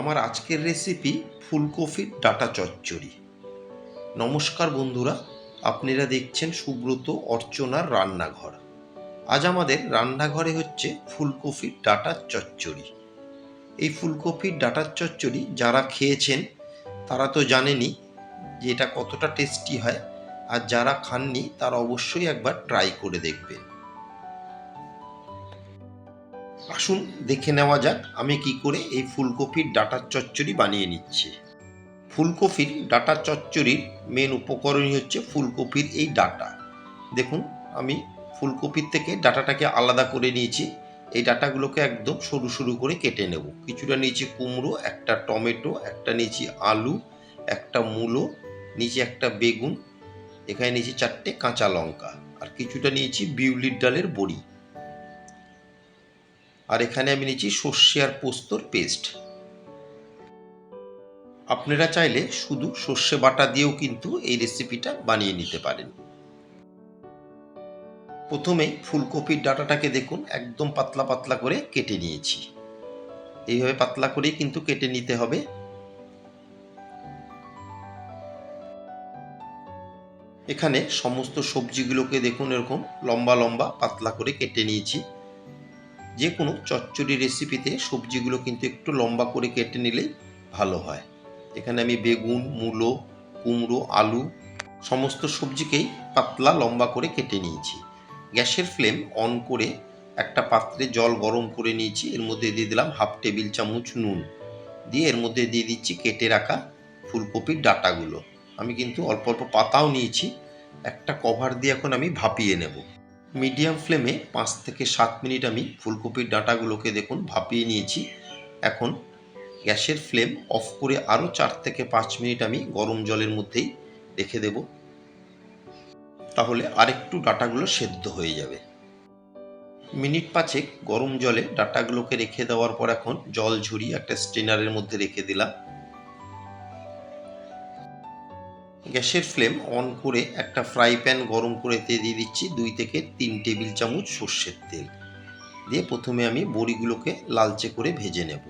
আমার আজকের রেসিপি ফুলকপির ডাটা চচ্চড়ি। নমস্কার বন্ধুরা, আপনারা দেখছেন সুব্রত অর্চনার রান্নাঘর। আজ আমাদের রান্নাঘরে হচ্ছে ফুলকপির ডাটার চচ্চড়ি। এই ফুলকপির ডাটার চচ্চড়ি যারা খেয়েছেন, তারা তো জানেনই যে এটা কতটা টেস্টি হয়, আর যারা খাননি, তারা অবশ্যই একবার ট্রাই করে দেখবেন। আসুন দেখে নেওয়া যাক আমি কি করে এই ফুলকপির ডাটার চচ্চড়ি বানিয়ে নিচ্ছি। ফুলকপির ডাটার চচ্চড়ির মেন উপকরণই হচ্ছে ফুলকপির এই ডাটা। দেখুন, আমি ফুলকপির থেকে ডাটাটাকে আলাদা করে নিয়েছি। এই ডাটাগুলোকে একদম সরু সরু করে কেটে নেব। কিছুটা নিয়েছি কুমড়ো, একটা টমেটো, একটা নিয়েছি আলু, একটা মূলো নিচে একটা বেগুন, এখানে নিয়েছি চারটে কাঁচা লঙ্কা, আর কিছুটা নিয়েছি বিউলির ডালের বড়ি। আর এখানে আমি নিচ্ছি সর্ষে আর পোস্তর পেস্ট। আপনারা চাইলে শুধু সর্ষে বাটা দিয়েও কিন্তু এই রেসিপিটা বানিয়ে নিতে পারেন। প্রথমেই ফুলকপির ডাটাটাকে দেখুন, একদম পাতলা পাতলা করে কেটে নিয়েছি। এইভাবে পাতলা করেই কিন্তু কেটে নিতে হবে। এখানে সমস্ত সবজিগুলোকে দেখুন এরকম লম্বা লম্বা পাতলা করে কেটে নিয়েছি। যে কোনো চচ্চড়ি রেসিপিতে সবজিগুলো কিন্তু একটু লম্বা করে কেটে নিলেই ভালো হয়। এখানে আমি বেগুন, মূলো, কুমড়ো, আলু সমস্ত সবজিকেই পাতলা লম্বা করে কেটে নিয়েছি। গ্যাসের ফ্লেম অন করে একটা পাত্রে জল গরম করে নিয়েছি। এর মধ্যে দিয়ে দিলাম হাফ টেবিল চামচ নুন। দিয়ে এর মধ্যে দিয়ে দিচ্ছি কেটে রাখা ফুলকপির ডাটাগুলো। আমি কিন্তু অল্প অল্প পাতাও নিয়েছি। একটা কভার দিয়ে এখন আমি ভাপিয়ে নেব। মিডিয়াম ফ্লেমে পাঁচ থেকে সাত মিনিট আমি ফুলকপির ডাঁটাগুলোকে দেখুন ভাপিয়ে নিয়েছি। এখন গ্যাসের ফ্লেম অফ করে আরও চার থেকে পাঁচ মিনিট আমি গরম জলের মধ্যেই রেখে দেব। তাহলে আরেকটু ডাটাগুলো সেদ্ধ হয়ে যাবে। মিনিট পাঁচেক গরম জলে ডাটাগুলোকে রেখে দেওয়ার পর এখন জল ঝরিয়ে একটা স্টেনারের মধ্যে রেখে দিলাম। গ্যাসের ফ্লেম অন করে একটা ফ্রাই প্যান গরম করে তে দিয়ে দিচ্ছি দুই থেকে তিন টেবিল চামচ সর্ষের তেল। দিয়ে প্রথমে আমি বড়িগুলোকে লালচে করে ভেজে নেব।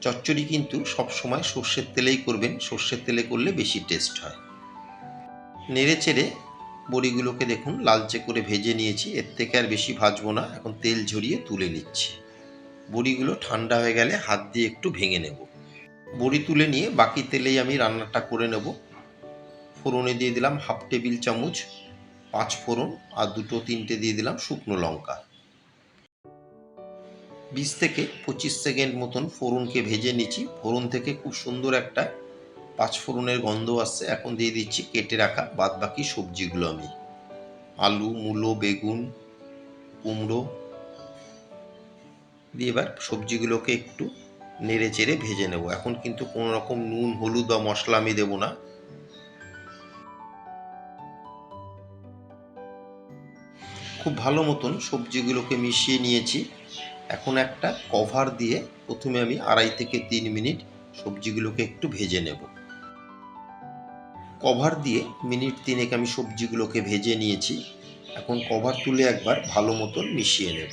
চচ্চড়ি কিন্তু সব সময় সর্ষের তেলেই করবেন, সর্ষের তেলে করলে বেশি টেস্ট হয়। নেড়ে চেড়ে বড়িগুলোকে দেখুন, লালচে করে ভেজে নিয়েছি, এর থেকে আর বেশি ভাজবো না, এখন তেল ঝরিয়ে তুলে নিচ্ছি। বড়িগুলো ঠান্ডা হয়ে গেলে হাত দিয়ে একটু ভেঙে নেব। বড়ি তুলে নিয়ে বাকি তেলেই আমি রান্নাটা করে নেব। ফোড়নে দিয়ে দিলাম হাফ টেবিল চামচ, পাঁচ ফোড়ন আর দুটো তিনটে দিয়ে দিলাম শুকনো লঙ্কা। বিশ থেকে পঁচিশ সেকেন্ড মতন ফোড়নকে ভেজে নিচ্ছি। ফোড়ন থেকে খুব সুন্দর একটা পাঁচ ফোড়নের গন্ধ আসছে। এখন দিয়ে দিচ্ছি কেটে রাখা বাদ বাকি সবজিগুলো আমি। আলু, মূলো, বেগুন, কুমড়ো দিয়ে এবার সবজিগুলোকে একটু নেড়ে চেড়ে ভেজে নেব। এখন কিন্তু কোনো রকম নুন, হলুদ বা মশলা আমি দেবো না। খুব ভালো মতন সবজিগুলোকে মিশিয়ে নিয়েছি। এখন একটা কভার দিয়ে প্রথমে আমি আড়াই থেকে তিন মিনিট সবজিগুলোকে একটু ভেজে নেব। কভার দিয়ে মিনিট তিনেক আমি সবজিগুলোকে ভেজে নিয়েছি। এখন কভার তুলে একবার ভালো মতন মিশিয়ে নেব।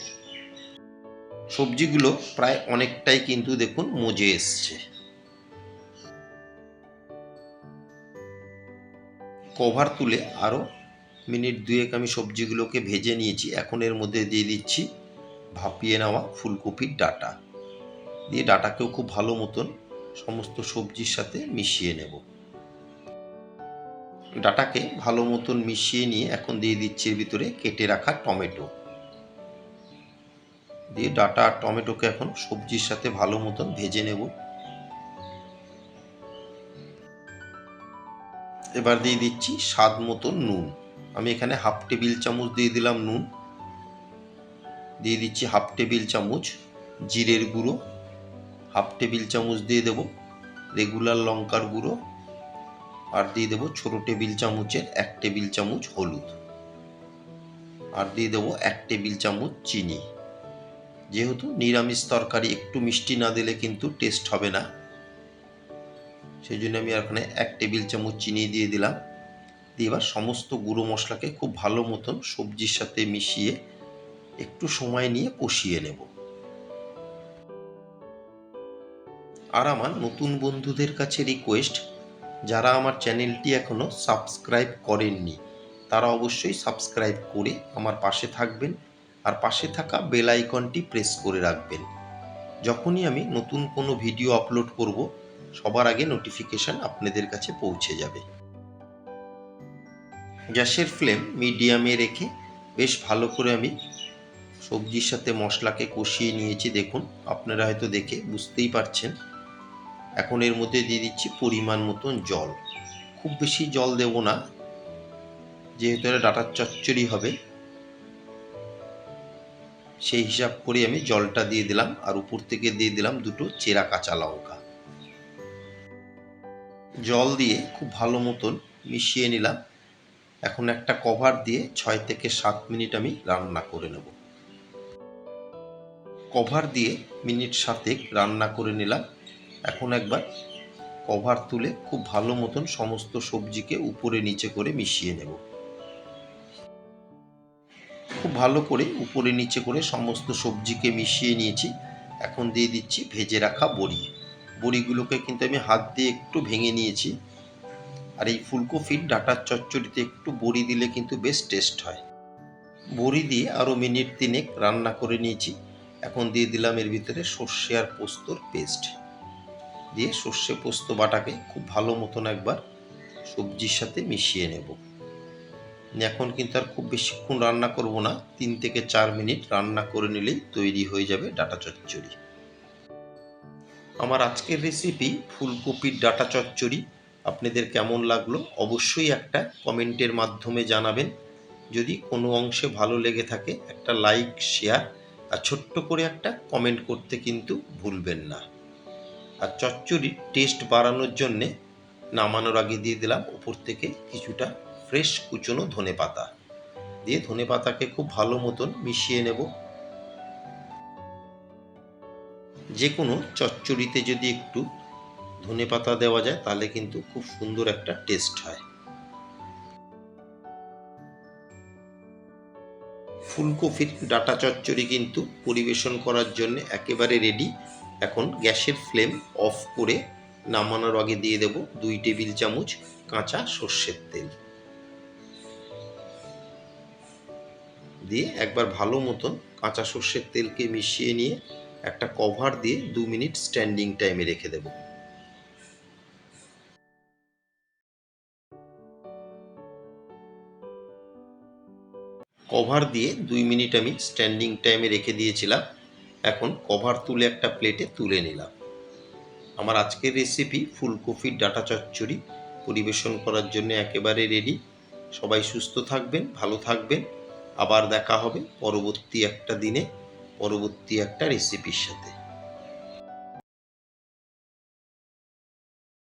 সবজিগুলো প্রায় অনেকটাই কিন্তু দেখুন মজে এসছে। কভার তুলে আরও মিনিট দুয়েক আমি সবজিগুলোকে ভেজে নিয়েছি। এখন এর মধ্যে দিয়ে দিচ্ছি ভাপিয়ে নেওয়া ফুলকপির ডাটা। দিয়ে ডাটাকেও খুব ভালো মতন সমস্ত সবজির সাথে মিশিয়ে নেব। ডাটাকে ভালো মতন মিশিয়ে নিয়ে এখন দিয়ে দিচ্ছি এর ভিতরে কেটে রাখা টমেটো। দিয়ে ডাটা আর টমেটোকে এখন সবজির সাথে ভালো মতন ভেজে নেব। এবার দিয়ে দিচ্ছি স্বাদ মতন নুন। আমি এখানে হাফ টেবিল চামচ দিয়ে দিলাম নুন। দিয়ে দিচ্ছি হাফ টেবিল চামচ জিরের গুঁড়ো। হাফ টেবিল চামচ দিয়ে দেব রেগুলার লঙ্কার গুঁড়ো। আর দিয়ে দেবো ছোটো টেবিল চামচের এক টেবিল চামচ হলুদ। আর দিয়ে দেবো এক টেবিল চামচ চিনি। যেহেতু নিরামিষ তরকারি একটু মিষ্টি না দিলে কিন্তু টেস্ট হবে না। সেই জন্য আমি এখানে এক টেবিল চামচ চিনি দিয়ে দিলাম। দিয়ে এবার সমস্ত গুঁড়ো মশলাকে খুব ভালো মতন সবজির সাথে মিশিয়ে একটু সময় নিয়ে কষিয়ে নেব। আর আমার নতুন বন্ধুদের কাছে রিকোয়েস্ট যারা আমার চ্যানেলটি এখনও সাবস্ক্রাইব করেননি, তারা অবশ্যই সাবস্ক্রাইব করে আমার পাশে থাকবেন আর পাশে থাকা বেল আইকনটি প্রেস করে রাখবেন। যখনই আমি নতুন কোনো ভিডিও আপলোড করব, সবার আগে নোটিফিকেশান আপনাদের কাছে পৌঁছে যাবে। গ্যাসের ফ্লেম মিডিয়ামে রেখে বেশ ভালো করে আমি সবজির সাথে মশলাকে কষিয়ে নিয়েছি। দেখুন, আপনারা হয়তো দেখে বুঝতেই পারছেন। এখন এর মধ্যে দিয়ে দিচ্ছি পরিমাণ মতন জল। খুব বেশি জল দেব না, যেহেতু এটা ডাটার চচ্চড়ি হবে। সেই হিসাব করে আমি জলটা দিয়ে দিলাম আর উপর থেকে দিয়ে দিলাম দুটো চেরা কাঁচা লঙ্কা। জল দিয়ে খুব ভালো মতন মিশিয়ে নিলাম। এখন একটা কভার দিয়ে ছয় থেকে সাত মিনিট আমি রান্না করে নেব। কভার দিয়ে মিনিট সাতেক রান্না করে নিলাম। এখন একবার কভার তুলে খুব ভালো মতন সমস্ত সবজিকে উপরে নিচে করে মিশিয়ে নেব। খুব ভালো করে উপরে নিচে করে সমস্ত সবজিকে মিশিয়ে নিয়েছি। এখন দিয়ে দিচ্ছি ভেজে রাখা বড়ি। বড়িগুলোকে কিন্তু আমি হাত দিয়ে একটু ভেঙে নিয়েছি। আর এই ফুলকপির ডাটার চচ্চড়িতে একটু বড়ি দিলে কিন্তু বেশ টেস্ট হয়। বড়ি দিয়ে আরও মিনিট তিনেক রান্না করে নিয়েছি। এখন দিয়ে দিলাম এর ভিতরে সর্ষে আর পোস্তর পেস্ট। দিয়ে সর্ষে পোস্ত বাটাকে খুব ভালো মতন একবার সবজির সাথে মিশিয়ে নেব। এখন কিন্তু আর খুব বেশিক্ষণ রান্না করব না, তিন থেকে চার মিনিট রান্না করে নিলেই তৈরি হয়ে যাবে ডাটা চচ্চড়ি। আমার আজকের রেসিপি ফুলকপির ডাটা চচ্চড়ি। আপনাদের কেমন লাগল অবশ্যই একটা কমেন্টের মাধ্যমে জানাবেন। যদি কোনো অংশে ভালো লেগে থাকে, একটা লাইক, শেয়ার আর ছোট্ট করে একটা কমেন্ট করতে কিন্তু ভুলবেন না। আর চচ্চড়ির টেস্ট বাড়ানোর জন্যে নামানোর আগে দিয়ে দিলাম উপর থেকে কিছুটা ফ্রেশ কুচনো ধনে পাতা। দিয়ে ধনে পাতাকে খুব ভালো মতন মিশিয়ে নেব। যে কোনো চচ্চড়িতে যদি একটু ধনে পাতা দেওয়া যায়, তাহলে কিন্তু খুব সুন্দর একটা টেস্ট হয়। ফুলকপির ডাটা চচ্চড়ি কিন্তু পরিবেশন করার জন্য একেবারে রেডি এখন গ্যাসের ফ্লেম অফ করে নামানোর আগে দিয়ে দেব দুই টেবিল চামচ কাঁচা সর্ষের তেল। দিয়ে একবার ভালো মতন কাঁচা সর্ষের তেলকে মিশিয়ে নিয়ে একটা কভার দিয়ে দু মিনিট স্ট্যান্ডিং টাইমে রেখে দেব। কভার দিয়ে দুই মিনিট আমি স্ট্যান্ডিং টাইমে রেখে দিয়েছিলাম। এখন কভার তুলে একটা প্লেটে তুলে নিলাম। আমার আজকের রেসিপি ফুলকপির ডাটা চচ্চড়ি। পরিবেশন করার জন্য একেবারে রেডি সবাই সুস্থ থাকবেন, ভালো থাকবেন। আবার দেখা হবে পরবর্তী একটা দিনে, পরবর্তী একটা রেসিপির সাথে।